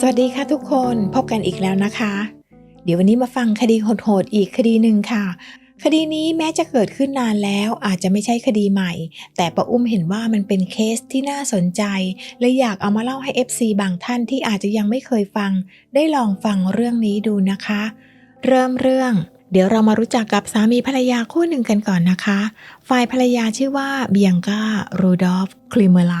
สวัสดีค่ะทุกคนพบกันอีกแล้วนะคะ เดี๋ยววันนี้มาฟังคดีโหดๆอีกคดีหนึ่งค่ะ คดีนี้แม้จะเกิดขึ้นนานแล้วอาจจะไม่ใช่คดีใหม่ แต่ป้าอุ้มเห็นว่ามันเป็นเคสที่น่าสนใจเลยอยากเอามาเล่าให้ FC บางท่านที่อาจจะยังไม่เคยฟัง ได้ลองฟังเรื่องนี้ดูนะคะ เริ่มเรื่อง เดี๋ยวเรามารู้จักกับสามีภรรยาคู่หนึ่งกันก่อนนะคะ ฝ่ายภรรยาชื่อว่าเบียงกาโรดอฟคลิเมไล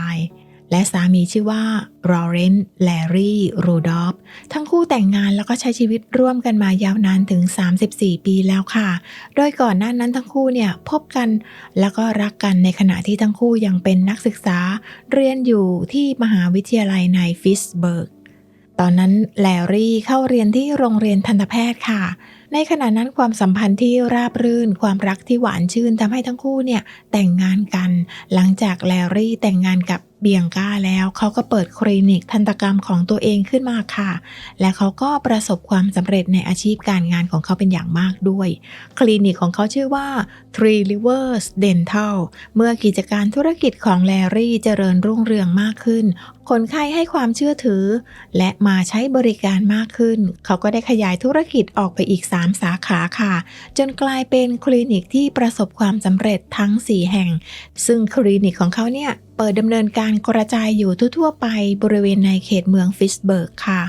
และสามีชื่อว่าลอเรนต์แลรี่โรดอฟทั้งคู่แต่งงานแล้วก็ใช้ชีวิตร่วมกันมายาวนานถึง 34 ปีแล้วค่ะ โดยก่อนหน้านั้นทั้งคู่เนี่ยพบกันแล้วก็รักกันในขณะที่ทั้งคู่ยังเป็นนักศึกษา เรียนอยู่ที่มหาวิทยาลัยในฟิสเบิร์กตอนนั้นแลรี่เข้าเรียนที่โรงเรียนทันตแพทย์ค่ะ ในขณะนั้นความสัมพันธ์ที่ราบรื่น ความรักที่หวานชื่นทำให้ทั้งคู่เนี่ยแต่งงานกัน หลังจากแลรี่แต่งงานกับ เบียงก้าแล้วเขาก็เปิดคลินิกทันตกรรมของตัวเองขึ้นมาค่ะ และเขาก็ประสบความสำเร็จในอาชีพการงานของเขาเป็นอย่างมากด้วย คลินิกของเขาชื่อว่า Three Rivers Dental เมื่อกิจการธุรกิจของแลรี่เจริญรุ่งเรืองมากขึ้น คนไข้ให้ความเชื่อถือ และมาใช้บริการมากขึ้น เขาก็ได้ขยายธุรกิจออกไปอีก 3 สาขาค่ะ จนกลายเป็นคลินิกที่ประสบความสำเร็จทั้ง 4 แห่ง ซึ่งคลินิกของเขาเนี่ย เปิดดำเนินการกระจายอยู่ทั่วๆไปบริเวณในเขตเมืองฟิสเบิร์กค่ะ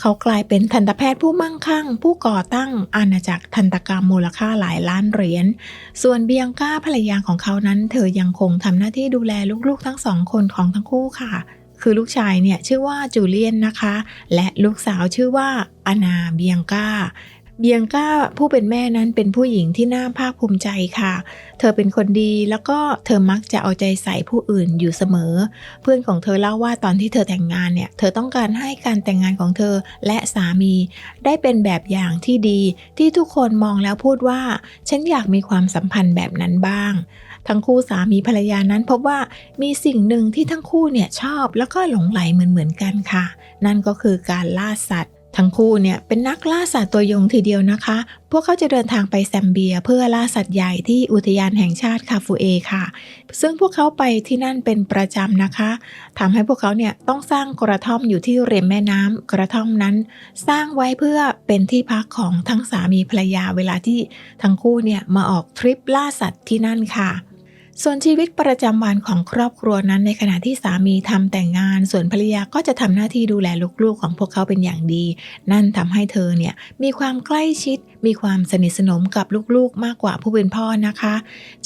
เขากลายเป็นทันตแพทย์ผู้มั่งคั่ง ผู้ก่อตั้งอาณาจักรทันตกรรมมูลค่าหลายล้านเหรียญ ส่วนเบียงก้าภรรยาของเขานั้น เธอยังคงทำหน้าที่ดูแลลูกๆทั้งสองคนของทั้งคู่ค่ะคือลูกชายเนี่ยชื่อว่าจูเลียนนะคะ และลูกสาวชื่อว่าอานาเบียงก้า เบียงก้าผู้เป็นแม่นั้นเป็นผู้หญิงที่น่าภาคภูมิใจค่ะ เธอเป็นคนดีแล้วก็เธอมักจะเอาใจใส่ผู้อื่นอยู่เสมอ เพื่อนของเธอเล่าว่าตอนที่เธอแต่งงานเนี่ย เธอต้องการให้การแต่งงานของเธอและสามี ได้เป็นแบบอย่างที่ดี ที่ทุกคนมองแล้วพูดว่า ฉันอยากมีความสัมพันธ์แบบนั้นบ้าง ทั้งคู่สามีภรรยานั้นพบว่ามีสิ่งหนึ่งที่ทั้งคู่เนี่ยชอบแล้วก็หลงไหลเหมือนเหมือนๆกันค่ะ นั่นก็คือการล่าสัตว์ ทั้งคู่เนี่ยเป็นนักล่าสัตว์ตัวยงทีเดียวนะคะ พวกเขาจะเดินทางไปแซมเบีย เพื่อล่าสัตว์ใหญ่ที่อุทยานแห่งชาติคาฟูเอค่ะ ซึ่งพวกเขาไปที่นั่นเป็นประจำนะคะทำให้พวกเขาเนี่ยต้องสร้างกระท่อมอยู่ที่ริมแม่น้ำกระท่อมนั้น สร้างไว้เพื่อเป็นที่พักของทั้งสามีภรรยาเวลาที่ทั้งคู่เนี่ยมาออกทริปล่าสัตว์ที่นั่นค่ะ ส่วนชีวิตประจำวันของครอบครัวนั้นในขณะที่สามีทำแต่งงาน ส่วนภรรยาก็จะทำหน้าที่ดูแลลูกๆของพวกเขาเป็นอย่างดี นั่นทำให้เธอเนี่ยมีความใกล้ชิด มีความสนิทสนมกับลูกๆ มากกว่าผู้เป็นพ่อนะคะ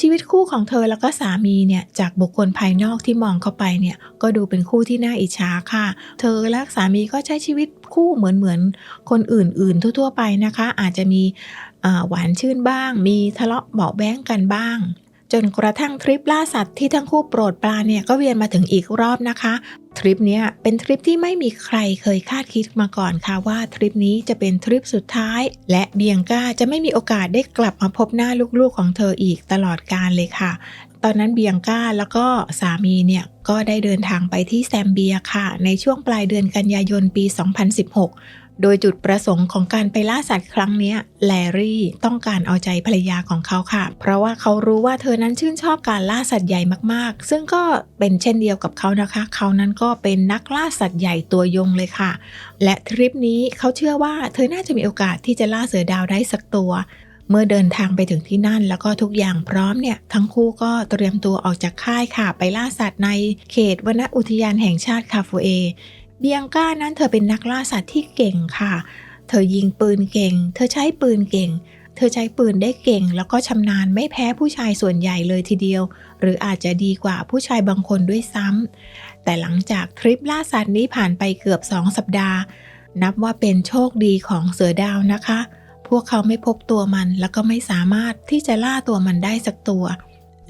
ชีวิตคู่ของเธอแล้วก็สามีเนี่ยจากบุคคลภายนอกที่มองเข้าไปเนี่ยก็ดูเป็นคู่ที่น่าอิจฉาค่ะ เธอและสามีก็ใช้ชีวิตคู่เหมือนเหมือนๆคนอื่นๆ ทั่วๆ ไปนะคะ อาจจะมีหวานชื่นบ้าง มีทะเลาะเบาแว้งกันบ้าง จนกระทั่งทริปล่าสัตว์ที่ทั้งคู่โปรดปราเนี่ยก็เวียนมาถึงอีกรอบนะคะ ทริปนี้เป็นทริปที่ไม่มีใครเคยคาดคิดมาก่อนค่ะว่าทริปนี้จะเป็นทริปสุดท้าย และเบียงก้าจะไม่มีโอกาสได้กลับมาพบหน้าลูกๆของเธออีกตลอดกาลเลยค่ะ ตอนนั้นเบียงก้าแล้วก็สามีเนี่ยก็ได้เดินทางไปที่แซมเบียค่ะ ในช่วงปลายเดือนกันยายนปี 2016 โดยจุดประสงค์ของการไปล่าสัตว์ครั้งนี้แลรี่ต้องการเอาใจภรรยาของเขาค่ะ เพราะว่าเขารู้ว่าเธอนั้นชื่นชอบการล่าสัตว์ใหญ่มากๆ ซึ่งก็เป็นเช่นเดียวกับเขานะคะ เขานั้นก็เป็นนักล่าสัตว์ใหญ่ตัวยงเลยค่ะ และทริปนี้เขาเชื่อว่าเธอน่าจะมีโอกาสที่จะล่าเสือดาวได้สักตัว เมื่อเดินทางไปถึงที่นั่นแล้วก็ทุกอย่างพร้อมเนี่ย ทั้งคู่ก็เตรียมตัวออกจากค่ายค่ะ ไปล่าสัตว์ในเขตวนอุทยานแห่งชาติคาฟูเอ เบียงก้านั้นเธอเป็นนักล่าสัตว์ที่เก่งค่ะ เธอยิงปืนเก่ง เธอใช้ปืนเก่ง เธอใช้ปืนได้เก่ง แล้วก็ชำนาญไม่แพ้ผู้ชายส่วนใหญ่เลยทีเดียว หรืออาจจะดีกว่าผู้ชายบางคนด้วยซ้ำ แต่หลังจากทริปล่าสัตว์นี้ผ่านไปเกือบ2สัปดาห์ นับว่าเป็นโชคดีของเสือดาวนะคะ พวกเขาไม่พบตัวมันแล้วก็ไม่สามารถที่จะล่าตัวมันได้สักตัว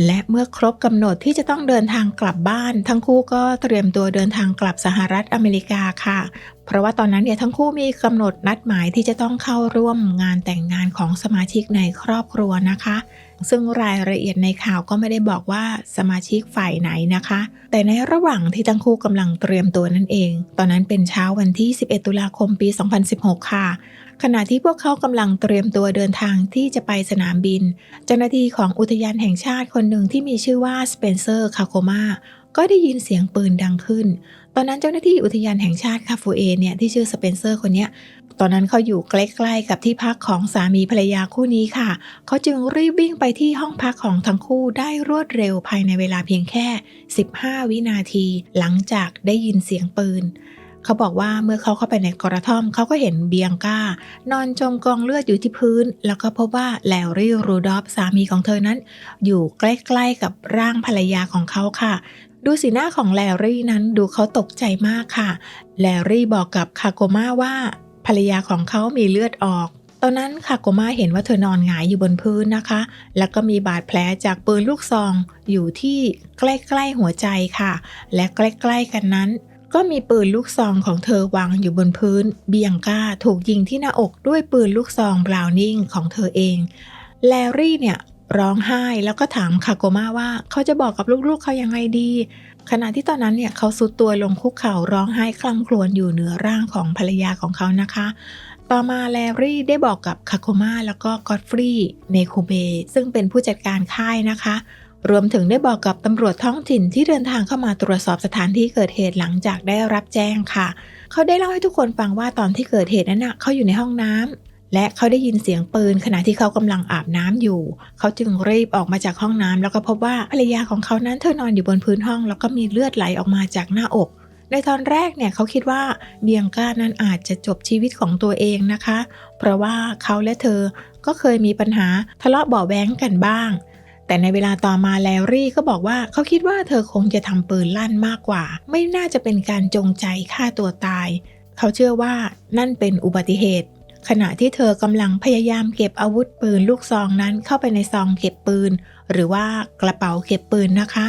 และเมื่อครบกำหนดที่จะต้องเดินทางกลับบ้าน ทั้งคู่ก็เตรียมตัวเดินทางกลับสหรัฐอเมริกาค่ะ เพราะว่าตอนนั้นเนี่ยทั้งคู่มีกำหนดนัดหมายที่จะต้องเข้าร่วมงานแต่งงานของสมาชิกในครอบครัวนะคะ ซึ่งรายละเอียดในข่าวก็ไม่ได้บอกว่าสมาชิกฝ่ายไหนนะคะ แต่ในระหว่างที่ทั้งคู่กำลังเตรียมตัวนั่นเอง ตอนนั้นเป็นเช้าวันที่ 11 ตุลาคมปี 2016 ค่ะ ขณะที่พวกเขากำลังเตรียมตัวเดินทางที่จะไปสนามบิน เจ้าหน้าที่ของอุทยานแห่งชาติคนหนึ่งที่มีชื่อว่าสเปนเซอร์คาโคมาก็ได้ยินเสียงปืนดังขึ้น ตอนนั้นเจ้าหน้าที่อุทยานแห่งชาติคาฟูเอเนี่ยที่ชื่อสเปนเซอร์คนนี้ตอนนั้นเขาอยู่ใกล้ๆกับที่พักของสามีภรรยาคู่นี้ค่ะ เขาจึงรีบวิ่งไปที่ห้องพักของทั้งคู่ได้รวดเร็วภายในเวลาเพียงแค่ 15 วินาที หลังจากได้ยินเสียงปืน เขาบอกว่าเมื่อเขาเข้าไปในกระท่อมเขาก็เห็นเบียงก้า นอนจมกองเลือดอยู่ที่พื้น แล้วก็พบว่าแลรี่รูดอฟสามีของเธอนั้น อยู่ใกล้ๆกับร่างภรรยาของเขาค่ะ ดูสีหน้าของแลรี่นั้นดูเขาตกใจมากค่ะ แลรี่บอกกับคาโกมาว่าภรรยาของเขามีเลือดออกตอนนั้นคาโกมาเห็นว่าเธอนอนหงายอยู่บนพื้นนะคะ แล้วก็มีบาดแผลจากปืนลูกซองอยู่ที่ใกล้ๆหัวใจค่ะ และใกล้ๆกันนั้น ก็มีปืนลูกซองของเธอวางอยู่บนพื้น เบียงก้าถูกยิงที่หน้าอกด้วยปืนลูกซองบราวนิงของเธอเอง แลรี่เนี่ยร้องไห้แล้วก็ถามคาโกมาว่าเขาจะบอกกับลูกๆเขายังไงดี ขณะที่ตอนนั้นเนี่ยเขาสุดตัวลงคุกเข่าร้องไห้คลำครวญอยู่เหนือร่างของภรรยาของเขานะคะ ต่อมาแลรี่ได้บอกกับคาโกมาแล้วก็กอดฟรีเนคูเบซึ่งเป็นผู้จัดการค่ายนะคะ รวมถึงได้บอกกับตำรวจท้องถิ่นที่เดินทางเข้ามาตรวจสอบสถานที่เกิดเหตุหลังจากได้รับแจ้งค่ะ เขาได้เล่าให้ทุกคนฟังว่าตอนที่เกิดเหตุนั้นนะเขาอยู่ในห้องน้ำและเขาได้ยินเสียงปืนขณะที่เขากำลังอาบน้ำอยู่ เขาจึงรีบออกมาจากห้องน้ำแล้วก็พบว่าภรรยาของเขานั้นเธอนอนอยู่บนพื้นห้อง แล้วก็มีเลือดไหลออกมาจากหน้าอกในตอนแรกเนี่ยเขาคิดว่าเบียงก้านั้นอาจจะจบชีวิตของตัวเองนะคะ เพราะว่าเขาและเธอก็เคยมีปัญหาทะเลาะเบาะแว้งกันบ้าง แต่ในเวลาต่อมาแลรี่ก็บอกว่าเขาคิดว่าเธอคงจะทำปืนลั่นมากกว่า ไม่น่าจะเป็นการจงใจฆ่าตัวตาย เขาเชื่อว่านั่นเป็นอุบัติเหตุ ขณะที่เธอกำลังพยายามเก็บอาวุธปืนลูกซองนั้นเข้าไปในซองเก็บปืน หรือว่ากระเป๋าเก็บปืนนะคะ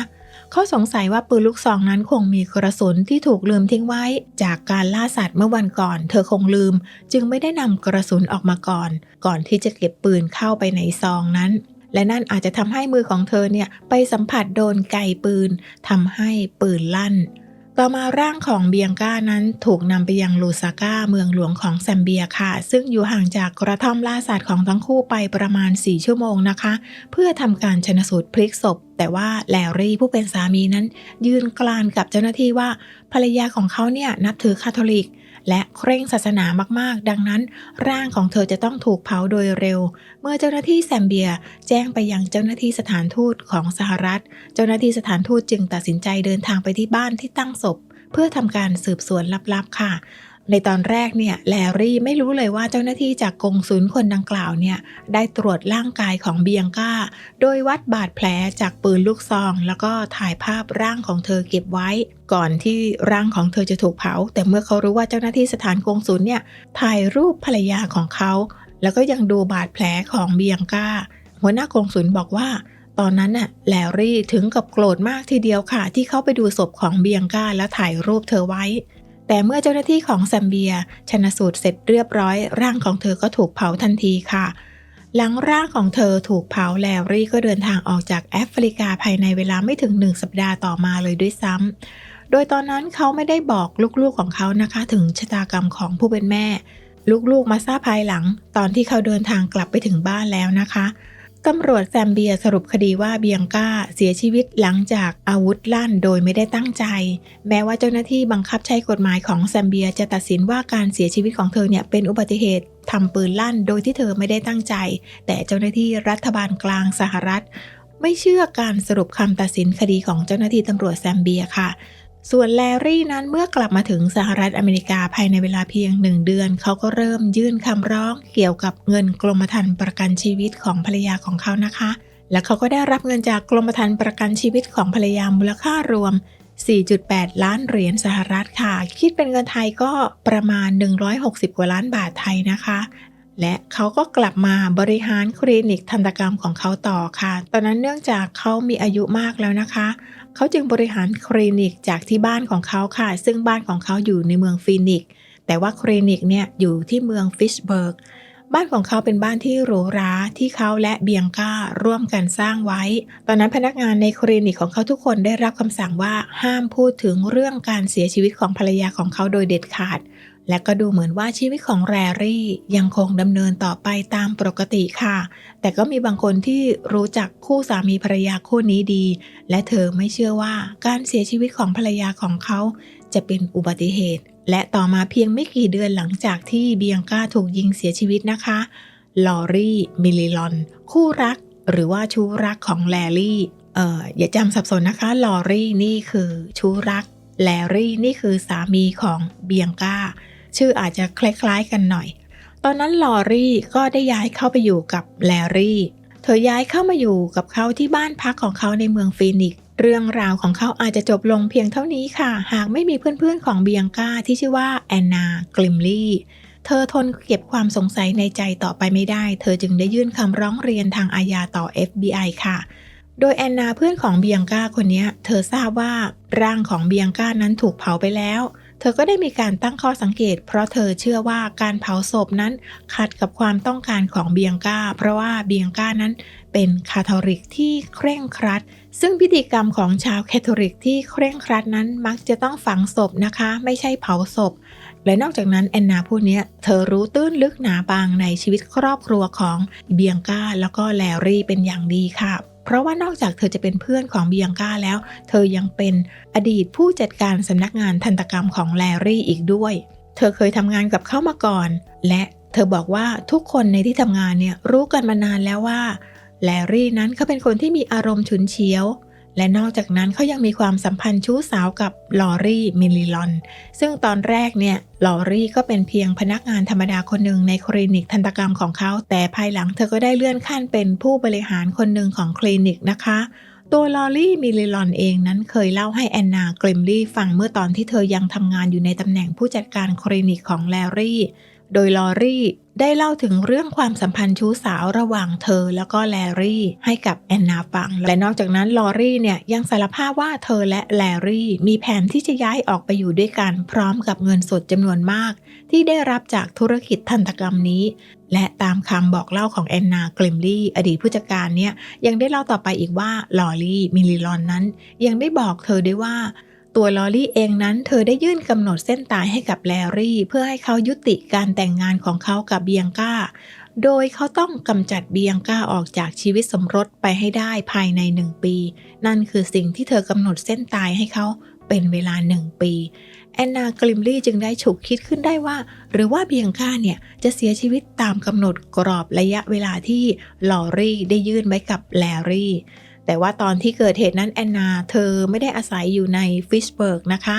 เขาสงสัยว่าปืนลูกซองนั้นคงมีกระสุนที่ถูกลืมทิ้งไว้ จากการล่าสัตว์เมื่อวันก่อน เธอคงลืม จึงไม่ได้นำกระสุนออกมาก่อน ก่อนที่จะเก็บปืนเข้าไปในซองนั้น และนั่นอาจจะทำให้มือของเธอเนี่ยไปสัมผัสโดนไกปืนทำให้ปืนลั่น ต่อมาร่างของเบียงก้านั้นถูกนำไปยังลูซาก้าเมืองหลวงของแซมเบียค่ะ ซึ่งอยู่ห่างจากกระท่อมล่าสัตว์ของทั้งคู่ไปประมาณ 4 ชั่วโมงนะคะ เพื่อทำการชนสูตรพลิกศพ แต่ว่าแลรี่ผู้เป็นสามีนั้น ยืนกลานกับเจ้าหน้าที่ว่าภรรยาของเขาเนี่ยนับถือคาทอลิก และเคร่งศาสนามากๆ ดังนั้น ร่างของเธอจะต้องถูกเผาโดยเร็ว เมื่อเจ้าหน้าที่แซมเบียแจ้งไปยังเจ้าหน้าที่สถานทูตของสหรัฐ เจ้าหน้าที่สถานทูตจึงตัดสินใจเดินทางไปที่บ้านที่ตั้งศพ เพื่อทำการสืบสวนลับๆค่ะ ในตอนแรกเนี่ยแลรี่ไม่รู้เลยว่าเจ้าหน้าที่จากกงศูนย์คนดังกล่าวเนี่ยได้ตรวจร่างกายของเบียงก้า โดยวัดบาดแผลจากปืนลูกซอง แล้วก็ถ่ายภาพร่างของเธอเก็บไว้ ก่อนที่ร่างของเธอจะถูกเผา แต่เมื่อเขารู้ว่าเจ้าหน้าที่สถานกงศูนย์เนี่ยถ่ายรูปภรรยาของเขา แล้วก็ยังดูบาดแผลของเบียงก้า หัวหน้ากงศูนย์บอกว่าตอนนั้นน่ะแลรี่ถึงกับโกรธมากทีเดียวค่ะ ที่เขาไปดูศพของเบียงก้าและถ่ายรูปเธอไว้ แต่เมื่อเจ้าหน้าที่ของแซมเบียชนสูตรเสร็จเรียบร้อย ร่างของเธอก็ถูกเผาทันทีค่ะ หลังร่างของเธอถูกเผาแลรี่ก็เดินทางออกจากแอฟริกาภายในเวลาไม่ถึงหนึ่งสัปดาห์ต่อมาเลยด้วยซ้ำโดยตอนนั้นเขาไม่ได้บอกลูกๆของเขานะคะ ถึงชะตากรรมของผู้เป็นแม่ ลูกๆมาทราบภายหลัง ตอนที่เขาเดินทางกลับไปถึงบ้านแล้วนะคะ ตำรวจแซมเบียสรุปคดีว่าเบียงก้าเสียชีวิตหลังจากอาวุธลั่นโดยไม่ได้ตั้งใจ แม้ว่าเจ้าหน้าที่บังคับใช้กฎหมายของแซมเบียจะตัดสินว่าการเสียชีวิตของเธอเนี่ยเป็นอุบัติเหตุทำปืนลั่นโดยที่เธอไม่ได้ตั้งใจ แต่เจ้าหน้าที่รัฐบาลกลางสหรัฐ ไม่เชื่อการสรุปคำตัดสินคดีของเจ้าหน้าที่ตำรวจแซมเบียค่ะ ส่วนแลรี่นั้นเมื่อกลับมาถึงสหรัฐอเมริกาภายในเวลาเพียงหนึ่งเดือน เขาก็เริ่มยื่นคำร้องเกี่ยวกับเงินกรมธรรม์ประกันชีวิตของภรรยาของเขานะคะ และเขาก็ได้รับเงินจากกรมธรรม์ประกันชีวิตของภรรยามูลค่ารวม 4.8 ล้านเหรียญสหรัฐค่ะ คิดเป็นเงินไทยก็ประมาณ 160 กว่าล้านบาทไทยนะคะ และเขาก็กลับมาบริหารคลินิกทันตกรรมของเขาต่อค่ะ ตอนนั้นเนื่องจากเขามีอายุมากแล้วนะคะ เขาจึงบริหารคลินิกจากที่บ้านของเขาค่ะ ซึ่งบ้านของเขาอยู่ในเมืองฟีนิกซ์แต่ว่าคลินิกเนี่ยอยู่ที่เมืองฟิชเบิร์กบ้านของเขาเป็นบ้านที่หรูหราที่เขาและเบียงก้าร่วมกันสร้างไว้ ตอนนั้นพนักงานในคลินิกของเขาทุกคนได้รับคำสั่งว่าห้ามพูดถึงเรื่องการเสียชีวิตของภรรยาของเขาโดยเด็ดขาด และก็ดูเหมือนว่าชีวิตของแรรี่ยังคงดำเนินต่อไปตามปกติค่ะ แต่ก็มีบางคนที่รู้จักคู่สามีภรรยาคู่นี้ดี และเธอไม่เชื่อว่าการเสียชีวิตของภรรยาของเขา จะเป็นอุบัติเหตุ และต่อมาเพียงไม่กี่เดือนหลังจากที่เบียงก้าถูกยิงเสียชีวิตนะคะ ลอรี่มิลิลอน คู่รัก หรือว่าชู้รักของแลรี่ เอ่ออย่าจำสับสนนะคะ ลอรี่นี่คือชู้รัก แลรี่นี่คือสามีของเบียงก้า ชื่ออาจจะคล้ายๆกันหน่อย ตอนนั้นลอรี่ก็ได้ย้ายเข้าไปอยู่กับแลรี่ เธอย้ายเข้ามาอยู่กับเขาที่บ้านพักของเขาในเมืองฟีนิกซ์เรื่องราวของเขาอาจจะจบลงเพียงเท่านี้ค่ะ หากไม่มีเพื่อนๆของเบียงกาที่ชื่อว่าแอนนากลิมลี่เธอทนเก็บความสงสัยในใจต่อไปไม่ได้ เธอจึงได้ยื่นคำร้องเรียนทางอาญาต่อ FBI ค่ะ โดยแอนนาเพื่อนของเบียงก้าคนนี้ เธอทราบว่าร่างของเบียงก้านั้นถูกเผาไปแล้ว เธอก็ได้มีการตั้งข้อสังเกต เพราะเธอเชื่อว่าการเผาศพนั้นขัดกับความต้องการของเบียงก้า เพราะว่าเบียงก้านั้นเป็นคาทอลิกที่เคร่งครัด ซึ่งพิธีกรรมของชาวแคทอลิกที่เคร่งครัดนั้นมักจะต้องฝังศพนะคะ ไม่ใช่เผาศพ และนอกจากนั้นแอนนาผู้นี้เธอรู้ตื้นลึกหนาบางในชีวิตครอบครัวของเบียงก้าแล้วก็แลรี่เป็นอย่างดีค่ะ เพราะว่านอกจากเธอจะเป็นเพื่อนของเบียงก้าแล้ว เธอยังเป็นอดีตผู้จัดการสำนักงานทันตกรรมของแลรี่อีกด้วย เธอเคยทำงานกับเขามาก่อน และเธอบอกว่าทุกคนในที่ทำงานเนี่ยรู้กันมานานแล้วว่าแลรี่นั้นเขาเป็นคนที่มีอารมณ์ฉุนเฉียว และนอกจากนั้นเขายังมีความสัมพันธ์ชู้สาวกับลอรี่มิลลิลอน ซึ่งตอนแรกเนี่ยลอรี่ก็เป็นเพียงพนักงานธรรมดาคนหนึ่งในคลินิกทันตกรรมของเขา แต่ภายหลังเธอก็ได้เลื่อนขั้นเป็นผู้บริหารคนหนึ่งของคลินิกนะคะ ตัวลอรี่มิลลิลอนเองนั้นเคยเล่าให้แอนนาเกรมลี่ฟังเมื่อตอนที่เธอยังทำงานอยู่ในตำแหน่งผู้จัดการคลินิกของแลรี่ โดยลอรี่ ได้เล่าถึงเรื่องความสัมพันธ์ชู้สาวระหว่างเธอแล้วก็แลรี่ ให้กับแอนนาฟัง และนอกจากนั้นลอรี่เนี่ยยังสารภาพว่าเธอและแลรี่ มีแผนที่จะย้ายออกไปอยู่ด้วยกันพร้อมกับเงินสดจำนวนมาก ที่ได้รับจากธุรกิจทันตกรรมนี้ และตามคำบอกเล่าของแอนนากลิมลี่อดีตผู้จัดการเนี่ยยังได้เล่าต่อไปอีกว่าลอรี่มิลลิลอนนั้น ยังได้บอกเธอด้วยว่า ตัวลอรี่เองนั้นเธอได้ยื่นกำหนดเส้นตายให้กับแลรี่ เพื่อให้เขายุติการแต่งงานของเขากับเบียงก้า โดยเขาต้องกำจัดเบียงก้าออกจากชีวิตสมรสไปให้ได้ภายในหนึ่งปี นั่นคือสิ่งที่เธอกำหนดเส้นตายให้เขาเป็นเวลาหนึ่งปีแอนนากลิมลี่จึงได้ฉุกคิดขึ้นได้ว่า หรือว่าเบียงก้าเนี่ย จะเสียชีวิตตามกำหนดกรอบระยะเวลาที่ลอรี่ได้ยื่นไว้กับแลรี่ แต่ว่าตอนที่เกิดเหตุนั้นแอนนาเธอไม่ได้อาศัยอยู่ในฟิชเบิร์กนะคะ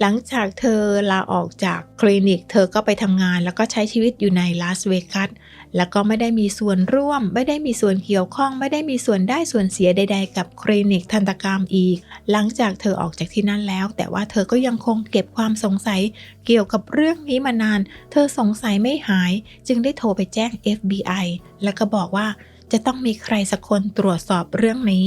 หลังจากเธอลาออกจากคลินิก เธอก็ไปทำงานแล้วก็ใช้ชีวิตอยู่ในลาสเวกัสแล้วก็ไม่ได้มีส่วนร่วม ไม่ได้มีส่วนเกี่ยวข้อง ไม่ได้มีส่วนได้ส่วนเสียใด ๆ กับคลินิกทันตกรรมอีก หลังจากเธอออกจากที่นั่นแล้ว แต่ว่าเธอก็ยังคงเก็บความสงสัยเกี่ยวกับเรื่องนี้มานาน เธอสงสัยไม่หาย จึงได้โทรไปแจ้ง FBI แล้วก็บอกว่า จะต้องมีใครสักคนตรวจสอบเรื่องนี้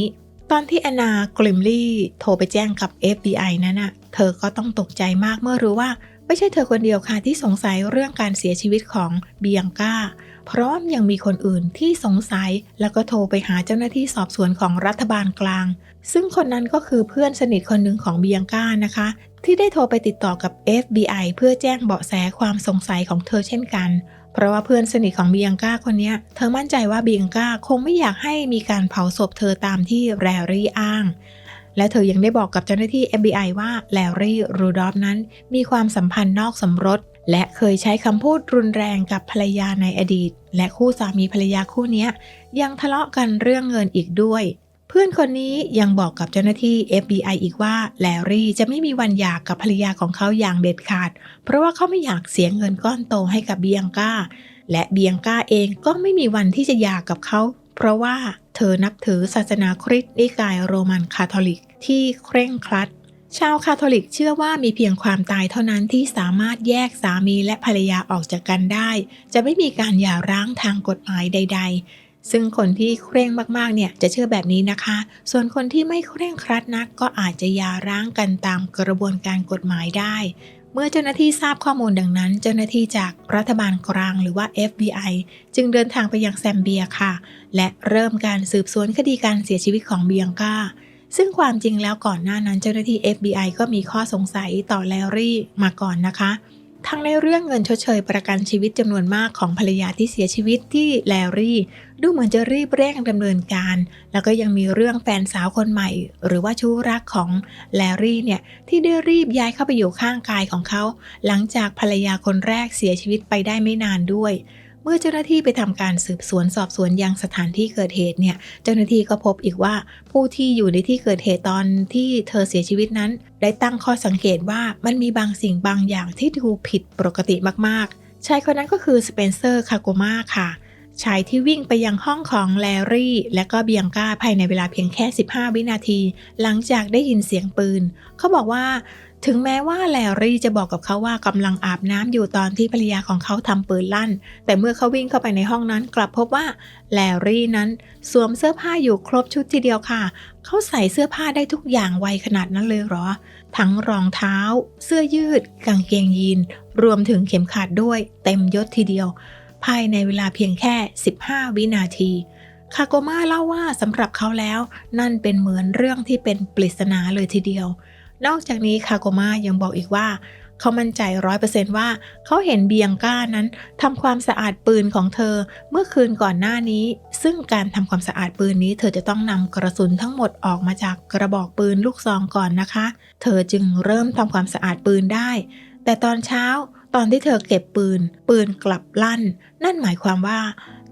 ตอนที่แอนนากลิมลี่โทรไปแจ้งกับ FBI นั้นน่ะ เธอก็ต้องตกใจมากเมื่อรู้ว่า ไม่ใช่เธอคนเดียวค่ะที่สงสัยเรื่องการเสียชีวิตของเบียงก้าเพราะยังมีคนอื่นที่สงสัยแล้วก็โทรไปหาเจ้าหน้าที่สอบสวนของรัฐบาลกลาง ซึ่งคนนั้นก็คือเพื่อนสนิทคนหนึ่งของเบียงก้านะคะ ที่ได้โทรไปติดต่อกับ FBI เพื่อแจ้งเบาะแสความสงสัยของเธอเช่นกัน เพราะว่าเพื่อนสนิทของเบียงก้าคนนี้เธอมั่นใจว่าเบียงก้าคงไม่อยากให้มีการเผาศพเธอตามที่แรรี่อ้าง และเธอยังได้บอกกับเจ้าหน้าที่ FBI ว่าแลรี่รูดอฟนั้น มีความสัมพันธ์นอกสมรส และเคยใช้คำพูดรุนแรงกับภรรยาในอดีต และคู่สามีภรรยาคู่นี้ยังทะเลาะกันเรื่องเงินอีกด้วย เพื่อนคนนี้ยังบอกกับเจ้าหน้าที่ FBI อีกว่าแลรี่จะไม่มีวันหย่ากกับภรรยาของเขาอย่างเด็ดขาด เพราะว่าเขาไม่อยากเสียเงินก้อนโตให้กับเบียงก้าและเบียงก้าเองก็ไม่มีวันที่จะหย่ากับเขา เพราะว่าเธอนับถือศาสนาคริสต์นิกายโรมันคาทอลิกที่เคร่งครัด ชาวคาทอลิกเชื่อว่ามีเพียงความตายเท่านั้นที่สามารถแยกสามีและภรรยาออกจากกันได้ จะไม่มีการหย่าร้างทางกฎหมายใด ๆ ซึ่งคนที่เคร่งมากๆ เนี่ยจะเชื่อแบบนี้นะคะ ส่วนคนที่ไม่เคร่งครัดนัก ก็อาจจะยาร้างกันตามกระบวนการกฎหมายได้ เมื่อเจ้าหน้าที่ทราบข้อมูลดังนั้น เจ้าหน้าที่จากรัฐบาลกลางหรือว่า FBI จึงเดินทางไปยังแซมเบียค่ะ และเริ่มการสืบสวนคดีการเสียชีวิตของเบียงก้าซึ่งความจริงแล้วก่อนหน้านั้นเจ้าหน้าที่ FBI ก็มีข้อสงสัยต่อแลรี่มาก่อนนะคะ ทั้งในเรื่องเงินชดเชยประกันชีวิตจำนวนมากของภรรยาที่เสียชีวิตที่แลรี่ ดูเหมือนจะรีบเร่งดำเนินการ แล้วก็ยังมีเรื่องแฟนสาวคนใหม่ หรือว่าชู้รักของแลรี่เนี่ยที่ได้รีบย้ายเข้าไปอยู่ข้างกายของเขา หลังจากภรรยาคนแรกเสียชีวิตไปได้ไม่นานด้วย เมื่อเจ้าหน้าที่ไปทำการสืบสวนสอบสวนยังสถานที่เกิดเหตุเนี่ย เจ้าหน้าที่ก็พบอีกว่า ผู้ที่อยู่ในที่เกิดเหตุตอนที่เธอเสียชีวิตนั้น ได้ตั้งข้อสังเกตว่ามันมีบางสิ่งบางอย่างที่ดูผิดปกติมากๆชายคนนั้นก็คือสเปนเซอร์คาโกมาค่ะชายที่วิ่งไปยังห้องของแลรี่ และก็เบียงก้าภายในเวลาเพียงแค่ 15 วินาที หลังจากได้ยินเสียงปืน เขาบอกว่า ถึงแม้ว่าแลรี่จะบอกกับเขาว่ากำลังอาบน้ำอยู่ตอนที่ภรรยาของเขาทำปืนลั่น แต่เมื่อเขาวิ่งเข้าไปในห้องนั้นกลับพบว่าแลรี่นั้นสวมเสื้อผ้าอยู่ครบชุดทีเดียวค่ะ เขาใส่เสื้อผ้าได้ทุกอย่างไวขนาดนั้นเลยเหรอ ทั้งรองเท้า เสื้อยืด กางเกงยีน รวมถึงเข็มขัดด้วย เต็มยศทีเดียว ภายในเวลาเพียงแค่ 15 วินาทีคาโกมาเล่าว่าสำหรับเขาแล้ว นั่นเป็นเหมือนเรื่องที่เป็นปริศนาเลยทีเดียว นอกจากนี้คาโกมายังบอกอีกว่า เขามั่นใจร้อยเปอร์เซนต์ว่าเขาเห็นเบียงก้านั้นทำความสะอาดปืนของเธอเมื่อคืนก่อนหน้านี้ ซึ่งการทำความสะอาดปืนนี้เธอจะต้องนำกระสุนทั้งหมดออกมาจากกระบอกปืนลูกซองก่อนนะคะ เธอจึงเริ่มทำความสะอาดปืนได้ แต่ตอนเช้าตอนที่เธอเก็บปืน ปืนกลับลั่น นั่นหมายความว่า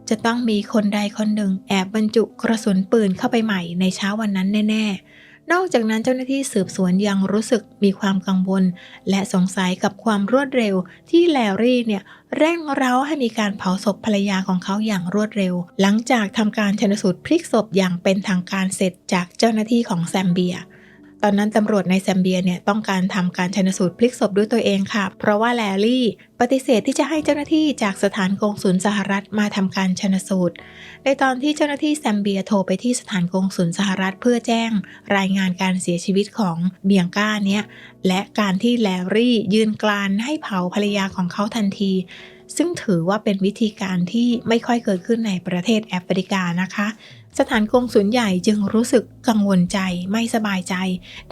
จะต้องมีคนใดคนหนึ่งแอบบรรจุกระสุนปืนเข้าไปใหม่ในเช้าวันนั้นแน่ ๆ นอกจากนั้นเจ้าหน้าที่สืบสวนยังรู้สึกมีความกังวล และสงสัยกับความรวดเร็วที่แลรี่เนี่ยเร่งเร้าให้มีการเผาศพภรรยาของเขาอย่างรวดเร็ว หลังจากทำการชนสูตรพลิกศพอย่างเป็นทางการเสร็จจากเจ้าหน้าที่ของแซมเบีย ตอนนั้นตำรวจในแซมเบียเนี่ยต้องการทำการชนสูตรพลิกศพด้วยตัวเองค่ะ เพราะว่าแลรี่ปฏิเสธที่จะให้เจ้าหน้าที่จากสถานกงสุลสหรัฐมาทำการชนสูตร ในตอนที่เจ้าหน้าที่แซมเบียโทรไปที่สถานกงสุลสหรัฐเพื่อแจ้ง รายงานการเสียชีวิตของเบียงก้าเนี่ยและการที่แลรี่ยืนกลานให้เผาภรรยาของเขาทันที ซึ่งถือว่าเป็นวิธีการที่ไม่ค่อยเกิดขึ้นในประเทศแอฟริกานะคะ สถานกงสุลใหญ่จึงรู้สึกกังวลใจไม่สบายใจ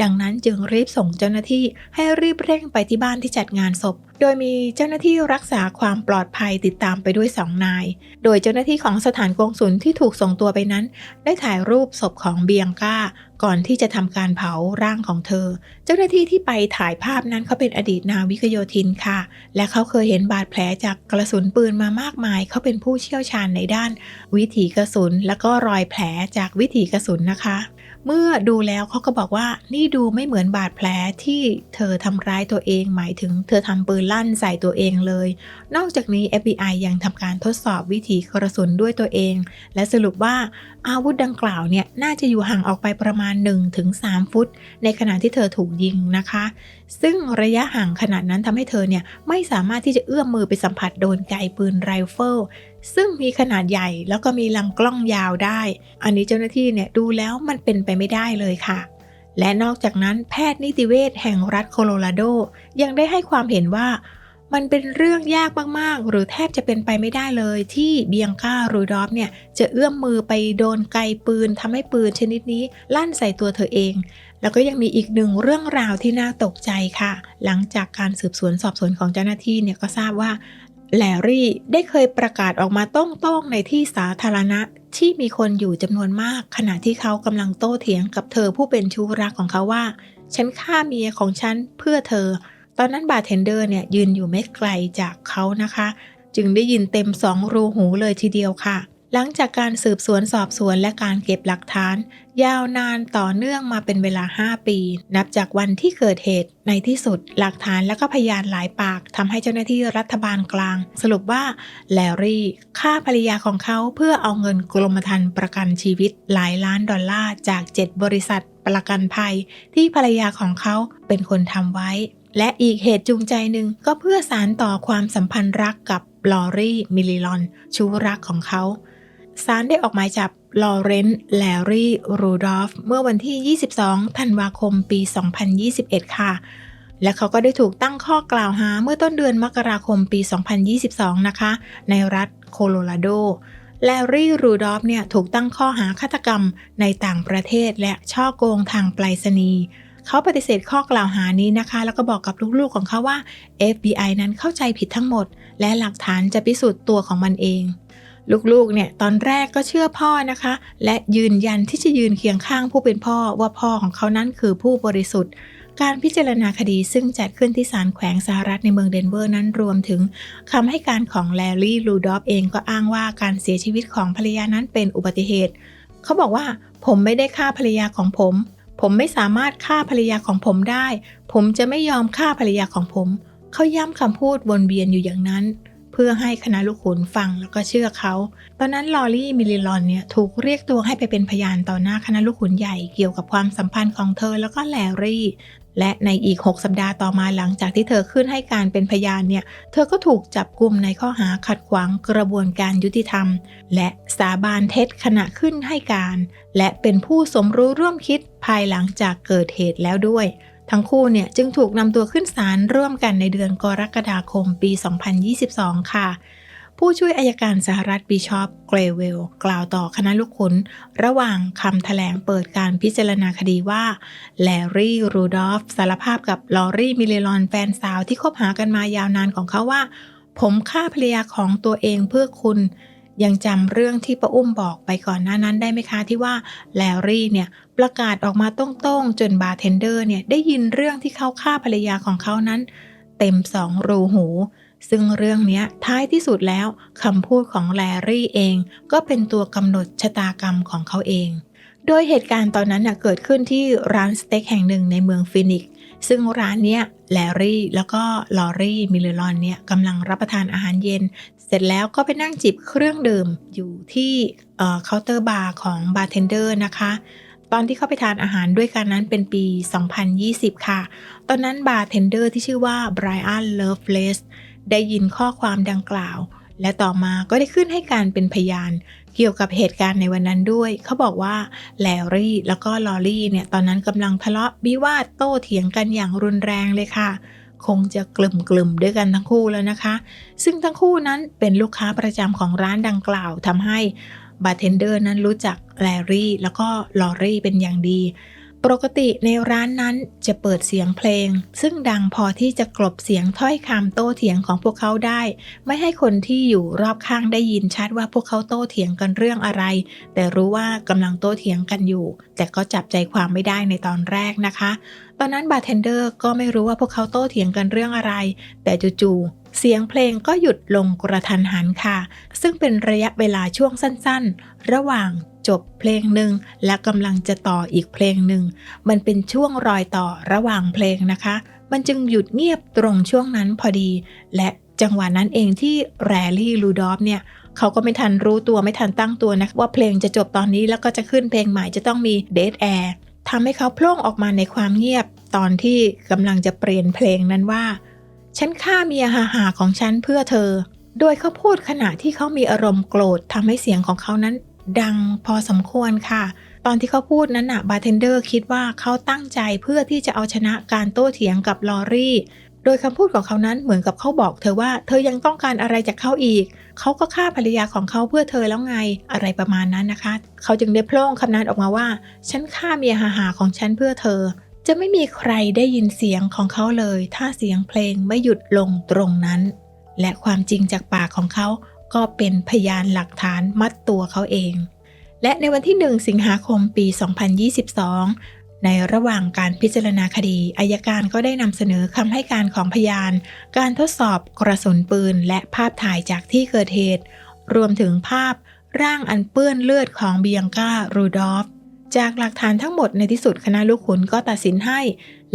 ดังนั้นจึงรีบส่งเจ้าหน้าที่ให้รีบเร่งไปที่บ้านที่จัดงานศพ โดยมีเจ้าหน้าที่รักษาความปลอดภัยติดตามไปด้วยสองนาย โดยเจ้าหน้าที่ของสถานกงสุลที่ถูกส่งตัวไปนั้น ได้ถ่ายรูปศพของเบียงก้า ก่อนที่จะทำการเผาร่างของเธอ เจ้าหน้าที่ที่ไปถ่ายภาพนั้นเขาเป็นอดีตนาวิกโยธินค่ะ และเขาเคยเห็นบาดแผลจากกระสุนปืนมามากมาย เขาเป็นผู้เชี่ยวชาญในด้าน วิถีกระสุนและก็รอยแผลจากวิถีกระสุนนะคะ เมื่อดูแล้วเขาก็บอกว่านี่ดูไม่เหมือนบาดแผลที่เธอทำร้ายตัวเอง หมายถึงเธอทำปืนลั่นใส่ตัวเองเลย นอกจากนี้ FBI ยังทำการทดสอบวิถีกระสุนด้วยตัวเอง และสรุปว่าอาวุธดังกล่าวเนี่ยน่าจะอยู่ห่างออกไปประมาณ 1-3 ฟุต ในขณะที่เธอถูกยิงนะคะ ซึ่งระยะห่างขนาดนั้นทำให้เธอเนี่ยไม่สามารถที่จะเอื้อมมือไปสัมผัสโดนไกปืนไรเฟิล ซึ่งมีขนาดใหญ่แล้วก็มีลำกล้องยาวได้ อันนี้เจ้าหน้าที่เนี่ยดูแล้วมันเป็นไปไม่ได้เลยค่ะ และนอกจากนั้นแพทย์นิติเวชแห่งรัฐโคโลราโด ยังได้ให้ความเห็นว่า มันเป็นเรื่องยากมากๆ หรือแทบจะเป็นไปไม่ได้เลย ที่เบียงก้ารูดอฟเนี่ยจะเอื้อมมือไปโดนไกปืนทำให้ปืนชนิดนี้ลั่นใส่ตัวเธอเอง แล้วก็ยังมีอีกหนึ่งเรื่องราวที่น่าตกใจค่ะ หลังจากการสืบสวนสอบสวนของเจ้าหน้าที่เนี่ยก็ทราบว่า แลรี่ได้เคยประกาศออกมาโต้องๆในที่สาธารณะที่มีคนอยู่จำนวนมาก ขณะที่เขากำลังโต้เถียงกับเธอผู้เป็นชู้รักของเขาว่า ฉันฆ่าเมียของฉันเพื่อเธอ ตอนนั้นบาร์เทนเดอร์เนี่ยยืนอยู่ไม่ไกลจากเขานะคะ จึงได้ยินเต็มสองรูหูเลยทีเดียวค่ะ หลังจากการสืบสวนสอบสวนและการเก็บหลักฐาน ยาวนานต่อเนื่องมาเป็นเวลา 5 ปี นับจากวันที่เกิดเหตุ ในที่สุดหลักฐานและก็พยานหลายปากทำให้เจ้าหน้าที่รัฐบาลกลาง สรุปว่าแลรี่ฆ่าภรรยาของเขาเพื่อเอาเงินกรมธรรม์ประกันชีวิตหลายล้านดอลลาร์จาก 7 บริษัทประกันภัย ที่ภรรยาของเขาเป็นคนทำไว้ และอีกเหตุจูงใจหนึ่งก็เพื่อสารต่อความสัมพันธ์รักกับลอรี่มิลลิลอน ชู้รักของเขา ศาลได้ออกหมายจับลอเรนซ์แลรี่รูดอฟเมื่อวันที่ 22 ธันวาคมปี 2021 ค่ะ และเขาก็ได้ถูกตั้งข้อกล่าวหาเมื่อต้นเดือนมกราคมปี 2022 นะคะ ในรัฐโคโลราโดแลรี่รูดอฟเนี่ยถูกตั้งข้อหาฆาตกรรมในต่างประเทศและช่อโกงทางไปรษณีย์เขาปฏิเสธข้อกล่าวหานี้นะคะ แล้วก็บอกกับลูกๆของเขาว่า FBI นั้นเข้าใจผิดทั้งหมด และหลักฐานจะพิสูจน์ตัวของมันเอง ลูกๆ เนี่ยตอนแรกก็เชื่อพ่อนะคะ และยืนยันที่จะยืนเคียงข้างผู้เป็นพ่อว่าพ่อของเขานั้นคือผู้บริสุทธิ์ การพิจารณาคดีซึ่งจัดขึ้นที่ศาลแขวงสหรัฐในเมืองเดนเวอร์นั้นรวมถึงคำให้การของแลรี่ลูดอฟเองก็อ้างว่าการเสียชีวิตของภรรยานั้นเป็นอุบัติเหตุ เขาบอกว่าผมไม่ได้ฆ่าภรรยาของผม ผมไม่สามารถฆ่าภรรยาของผมได้ ผมจะไม่ยอมฆ่าภรรยาของผม เขาย้ำคำพูดวนเวียนอยู่อย่างนั้น พื่อให้คณะลูกขุนฟังแล้วก็เชื่อเขา ตอนนั้นลอรี่มิลลิลอนเนี่ยถูกเรียกตัวให้ไปเป็นพยานต่อหน้าคณะลูกขุนใหญ่เกี่ยวกับความสัมพันธ์ของเธอแล้วก็แลรี่ และในอีก 6 สัปดาห์ต่อมาหลังจากที่เธอขึ้นให้การเป็นพยานเนี่ย เธอก็ถูกจับกลุ่มในข้อหาขัดขวางกระบวนการยุติธรรม และสาบานเท็จขณะขึ้นให้การ และเป็นผู้สมรู้ร่วมคิดภายหลังจากเกิดเหตุแล้วด้วย ทั้งคู่เนี่ยจึงถูกนำตัวขึ้นศาลร่วมกันในเดือนกรกฎาคมปี 2022 ค่ะ ผู้ช่วยอายการสหรัฐบิชอปเกรเวล กล่าวต่อคณะลูกขุน ระหว่างคำแถลงเปิดการพิจารณาคดีว่า แลรี่รูดอฟสารภาพกับลอรี่มิเลลอนแฟนสาวที่คบหากันมายาวนานของเขาว่า ผมฆ่าภรรยาของตัวเองเพื่อคุณ ยังจำเรื่องที่ป้าอุ้มบอกไปก่อนหน้านั้นได้ไหมคะที่ว่าแลรี่เนี่ยประกาศออกมาตรงๆ จนบาร์เทนเดอร์เนี่ยได้ยินเรื่องที่เขาฆ่าภรรยาของเขานั้น เต็มสองรูหู ซึ่งเรื่องนี้ท้ายที่สุดแล้วคำพูดของแลรี่เอง ก็เป็นตัวกำหนดชะตากรรมของเขาเอง โดยเหตุการณ์ตอนนั้นน่เกิดขึ้นที่ร้านสเต็กแห่งหนึ่งในเมืองฟินิกซึ่งร้านเนี้ยแลรี่แล้วก็ลอรี่มิลเลรอนเนี่ยกำลังรับประทานอาหารเย็น เสร็จแล้วก็ไปนั่งจิบเครื่องดื่มอยู่ที่เคาน์เตอร์บาร์ของบาร์เทนเดอร์นะคะ ตอนที่เข้าไปทานอาหารด้วยกันนั้นเป็นปี 2020 ค่ะ ตอนนั้นบาร์เทนเดอร์ที่ชื่อว่าไบรอันเลิฟเลสได้ยินข้อความดังกล่าว และต่อมาก็ได้ขึ้นให้การเป็นพยานเกี่ยวกับเหตุการณ์ในวันนั้นด้วย เขาบอกว่าแลรี่แล้วก็ลอรี่เนี่ยตอนนั้นกำลังทะเลาะวิวาทโต้เถียงกันอย่างรุนแรงเลยค่ะ คงจะกลุ่มๆด้วยกันทั้งคู่แล้วนะคะ ซึ่งทั้งคู่นั้นเป็นลูกค้าประจำของร้านดังกล่าวทำให้บาร์เทนเดอร์นั้นรู้จักแลรี่แล้วก็ลอรี่เป็นอย่างดี ปกติในร้านนั้นจะเปิดเสียงเพลง ซึ่งดังพอที่จะกลบเสียงถ้อยคำโต้เถียงของพวกเขาได้ ไม่ให้คนที่อยู่รอบข้างได้ยินชัดว่าพวกเขาโต้เถียงกันเรื่องอะไร แต่รู้ว่ากำลังโต้เถียงกันอยู่ แต่ก็จับใจความไม่ได้ในตอนแรกนะคะ ตอนนั้นบาร์เทนเดอร์ก็ไม่รู้ว่าพวกเขาโต้เถียงกันเรื่องอะไร แต่จู่ๆเสียงเพลงก็หยุดลงกระทันหันค่ะ ซึ่งเป็นระยะเวลาช่วงสั้นๆ ระหว่างจบเพลงหนึ่งและกำลังจะต่ออีกเพลงหนึ่ง มันเป็นช่วงรอยต่อระหว่างเพลงนะคะ มันจึงหยุดเงียบตรงช่วงนั้นพอดี และจังหวะนั้นเองที่แรลลี่ลูดอฟเนี่ยเขาก็ไม่ทันรู้ตัวไม่ทันตั้งตัวนะว่าเพลงจะจบตอนนี้แล้วก็จะขึ้นเพลงใหม่จะต้องมีเด a แอร์ ทำให้เขาโพล่งออกมาในความเงียบตอนที่กำลังจะเปลี่ยนเพลงนั้นว่า ฉันฆ่าเมียหาหาของฉันเพื่อเธอ โดยเขาพูดขณะที่เขามีอารมณ์โกรธทำให้เสียงของเขานั้นดังพอสมควรค่ะ ตอนที่เขาพูดนั้นน่ะบาร์เทนเดอร์คิดว่าเขาตั้งใจเพื่อที่จะเอาชนะการโต้เถียงกับลอรี่ โดยคำพูดของเขานั้นเหมือนกับเขาบอกเธอว่าเธอยังต้องการอะไรจากเขาอีก เขาก็ฆ่าภรรยาของเขาเพื่อเธอแล้วไงอะไรประมาณนั้นนะคะ เขาจึงได้โพล่งคำนั้นออกมาว่า ฉันฆ่าเมียหาหาของฉันเพื่อเธอ จะไม่มีใครได้ยินเสียงของเขาเลย ถ้าเสียงเพลงไม่หยุดลงตรงนั้น และความจริงจากปากของเขาก็เป็นพยานหลักฐานมัดตัวเขาเองและในวันที่ 1 สิงหาคมปี 2022 ในระหว่างการพิจารณาคดีอายการก็ได้นำเสนอคำให้การของพยาน การทดสอบกระสุนปืน และภาพถ่ายจากที่เกิดเหตุ รวมถึงภาพร่างอันเปื้อนเลือดของเบียงการูดอฟ จากหลักฐานทั้งหมดในที่สุดคณะลูกขุนก็ตัดสินให้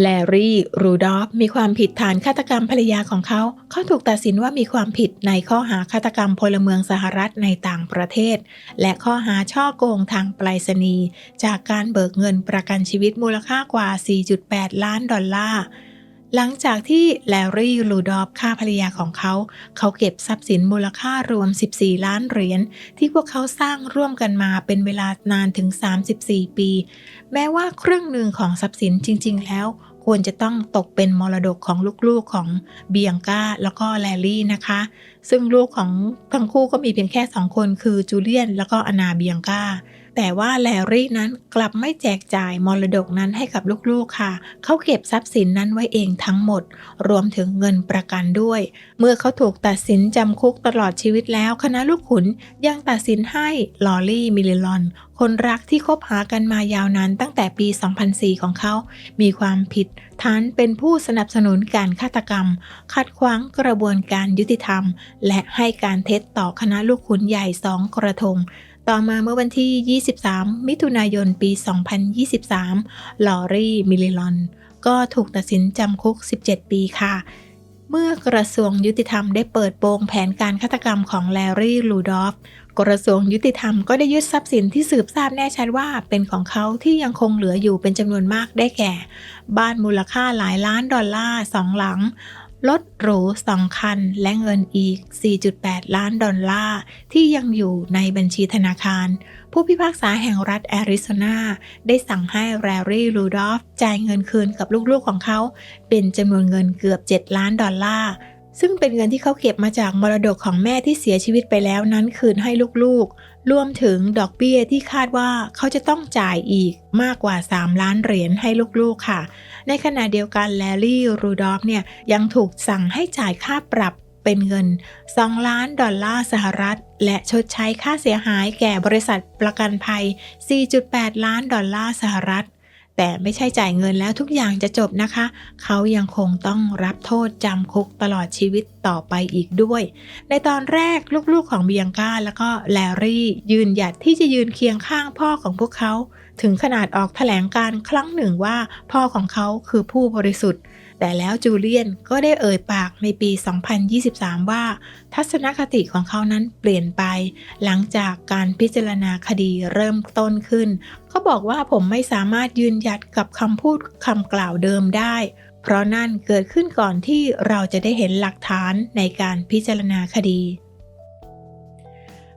แลรี่รูดอฟมีความผิดฐานฆาตกรรมภรรยาของเขา เขาถูกตัดสินว่ามีความผิดในข้อหาฆาตกรรมพลเมืองสหรัฐในต่างประเทศ และข้อหาช่อโกงทางไปรษณีย์จากการเบิกเงินประกันชีวิตมูลค่ากว่า 4.8 ล้านดอลลาร์ หลังจากที่แลรี่ลูดอฟฆ่าภรรยาของเขา เขาเก็บทรัพย์สินมูลค่ารวม 14 ล้านเหรียญที่พวกเขาสร้างร่วมกันมาเป็นเวลานานถึง 34 ปี แม้ว่าครึ่งหนึ่งของทรัพย์สินจริง ๆ แล้วควรจะต้องตกเป็นมรดกของลูกๆของเบียงกาแล้วก็แลลี่นะคะ ซึ่งลูกของทั้งคู่ก็มีเพียงแค่สองคนคือจูเลียน แล้วก็อนาเบียงกา แต่ว่าแลรี่นั้นกลับไม่แจกจ่ายมรดกนั้นให้กับลูกๆค่ะ เขาเก็บทรัพย์สินนั้นไว้เองทั้งหมด รวมถึงเงินประกันด้วย เมื่อเขาถูกตัดสินจำคุกตลอดชีวิตแล้วคณะลูกขุนยังตัดสินให้ลอรี่มิลลอน คนรักที่คบหากันมายาวนานตั้งแต่ปี 2004 ของเขา มีความผิดฐานเป็นผู้สนับสนุนการฆาตกรรม ขัดขวางกระบวนการยุติธรรม และให้การเท็จต่อคณะลูกขุนใหญ่สองกระทง ต่อมาเมื่อวันที่ 23 มิถุนายน ปี 2023 ลอรี่มิลลิลอน ก็ถูกตัดสินจำคุก 17 ปีค่ะ เมื่อกระทรวงยุติธรรมได้เปิดโปงแผนการฆาตกรรมของแลรี่ลูดอฟ กระทรวงยุติธรรมก็ได้ยึดทรัพย์สินที่สืบทราบแน่ชัดว่าเป็นของเขาที่ยังคงเหลืออยู่เป็นจำนวนมากได้แก่ บ้านมูลค่าหลายล้านดอลลาร์สองหลัง รถหรูสองคัน และเงินอีก 4.8 ล้านดอลลาร์ ที่ยังอยู่ในบัญชีธนาคาร ผู้พิพากษาแห่งรัฐแอริโซนาได้สั่งให้แรรี่ลูดอฟจ่ายเงินคืนกับลูกๆของเขา เป็นจำนวนเงินเกือบ 7 ล้านดอลลาร์ ซึ่งเป็นเงินที่เขาเก็บมาจากมรดกของแม่ที่เสียชีวิตไปแล้วนั้นคืนให้ลูกๆ รวมถึงดอกเบี้ยที่คาดว่าเขาจะต้องจ่ายอีกมากกว่า 3 ล้านเหรียญให้ลูกๆค่ะ ในขณะเดียวกันแลลี่รูดอฟเนี่ยยังถูกสั่งให้จ่ายค่าปรับเป็นเงิน 2 ล้านดอลลาร์สหรัฐ และชดใช้ค่าเสียหายแก่บริษัทประกันภัย 4.8 ล้านดอลลาร์สหรัฐ แต่ไม่ใช่จ่ายเงินแล้วทุกอย่างจะจบนะคะ เขายังคงต้องรับโทษจำคุกตลอดชีวิตต่อไปอีกด้วย ในตอนแรกลูกๆของเบียงกาแล้วก็แลรี่ยืนหยัดที่จะยืนเคียงข้างพ่อของพวกเขา ถึงขนาดออกแถลงการครั้งหนึ่งว่า พ่อของเขาคือผู้บริสุทธิ์ แต่แล้วจูเลียนก็ได้เอ่ยปากในปี 2023 ว่า ทัศนคติของเขานั้นเปลี่ยนไป หลังจากการพิจารณาคดีเริ่มต้นขึ้น เขาบอกว่าผมไม่สามารถยืนหยัดกับคำพูดคำกล่าวเดิมได้ เพราะนั่นเกิดขึ้นก่อนที่เราจะได้เห็นหลักฐานในการพิจารณาคดี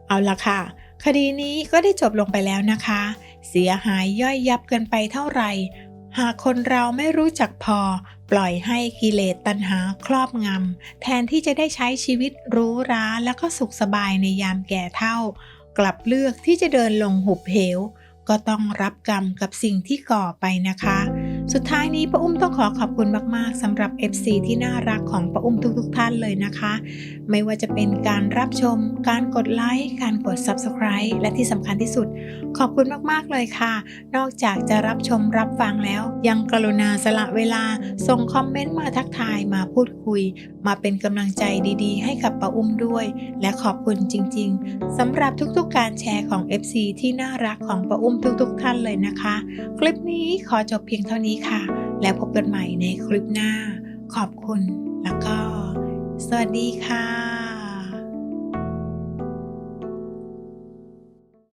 เอาละค่ะ คดีนี้ก็ได้จบลงไปแล้วนะคะ เสียหายย่อยยับเกินไปเท่าไหร่ หากคนเราไม่รู้จักพอ ปล่อยให้กิเลสตัณหาครอบงำ แทนที่จะได้ใช้ชีวิตรู้ราแล้วก็สุขสบายในยามแก่เท่า กลับเลือกที่จะเดินลงหุบเหว ก็ต้องรับกรรมกับสิ่งที่ก่อไปนะคะ สุดท้ายนี้ป้าอุ้มต้องขอขอบคุณมาก ๆสำหรับ FC ที่น่ารักของป้าอุ้มทุก ๆ ท่านเลยนะคะ ไม่ว่าจะเป็นการรับชม การกดไลค์การกด Subscribe และที่สำคัญที่สุด ขอบคุณมาก ๆ เลยค่ะ นอกจากจะรับชมรับฟังแล้ว ยังกรุณาสละเวลา ส่งคอมเมนต์มาทักทายมาพูดคุย มาเป็นกำลังใจดี ๆ ให้กับป้าอุ้มด้วย และขอบคุณจริง ๆสำหรับทุก ๆ การแชร์ของ FC ที่น่ารักของป้าอุ้มทุก ๆ ท่านเลยนะคะ คลิปนี้ขอจบเพียงเท่านี้นี้ค่ะ แล้วพบกันใหม่ในคลิปหน้า ขอบคุณแล้วก็ สวัสดีค่ะ